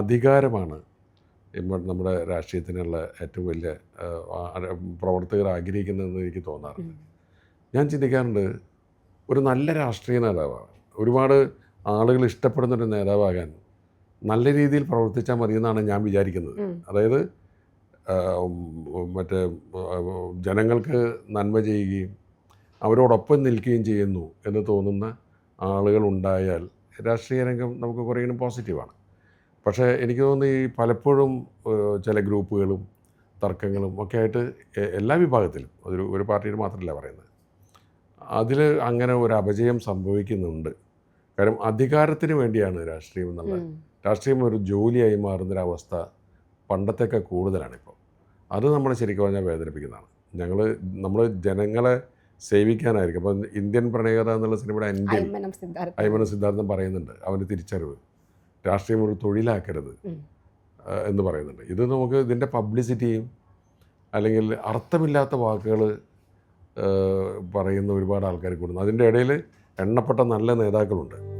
അധികാരമാണ് ഇപ്പോൾ നമ്മുടെ രാഷ്ട്രീയത്തിനുള്ള ഏറ്റവും വലിയ പ്രവർത്തകർ ആഗ്രഹിക്കുന്നതെന്ന് എനിക്ക് തോന്നാറുണ്ട്. ഞാൻ ചിന്തിക്കാറുണ്ട് ഒരു നല്ല രാഷ്ട്രീയ നേതാവാണ് ഒരുപാട് ആളുകൾ ഇഷ്ടപ്പെടുന്ന ഒരു നേതാവാകാൻ നല്ല രീതിയിൽ പ്രവർത്തിച്ചാൽ മതി എന്നാണ് ഞാൻ വിചാരിക്കുന്നത്. അതായത് മറ്റേ ജനങ്ങൾക്ക് നന്മ ചെയ്യുകയും അവരോടൊപ്പം നിൽക്കുകയും ചെയ്യുന്നു എന്ന് തോന്നുന്ന ആളുകൾ ഉണ്ടായാൽ രാഷ്ട്രീയ രംഗം നമുക്ക് കുറേയും പോസിറ്റീവാണ്. പക്ഷേ എനിക്ക് തോന്നുന്നു ഈ പലപ്പോഴും ചില ഗ്രൂപ്പുകളും തർക്കങ്ങളും ഒക്കെ ആയിട്ട് എല്ലാ വിഭാഗത്തിലും ഒരു ഒരു പാർട്ടിയിൽ മാത്രമല്ല പറയുന്നത്. അതിൽ അങ്ങനെ ഒരു അപജയം സംഭവിക്കുന്നുണ്ട്. കാരണം അധികാരത്തിന് വേണ്ടിയാണ് രാഷ്ട്രീയം എന്നുള്ള രാഷ്ട്രീയം ഒരു ജോലിയായി മാറുന്നൊരവസ്ഥ പണ്ടത്തെയൊക്കെ കൂടുതലാണിപ്പോൾ. അത് നമ്മളെ ശരിക്കും പറഞ്ഞാൽ വേദനിപ്പിക്കുന്നതാണ്. ഞങ്ങൾ നമ്മൾ ജനങ്ങളെ സേവിക്കാനായിരിക്കും. അപ്പം ഇന്ത്യൻ പ്രണയകഥ എന്നുള്ള സിനിമയുടെ എന്റെ സിദ്ധാർത്ഥം അയ്മന സിദ്ധാർത്ഥം പറയുന്നുണ്ട് അവന്റെ തിരിച്ചറിവ്. രാഷ്ട്രീയം ഒരു തൊഴിലാക്കരുത്. എന്ന് പറയുന്നുണ്ട്. ഇത് നമുക്ക് ഇതിന്റെ പബ്ലിസിറ്റിയും അല്ലെങ്കിൽ അർത്ഥമില്ലാത്ത വാക്കുകൾ പറയുന്ന ഒരുപാട് ആൾക്കാർ കൂടുന്നു. അതിന്റെ ഇടയിൽ എണ്ണപ്പെട്ട നല്ല നേതാക്കളുണ്ട്.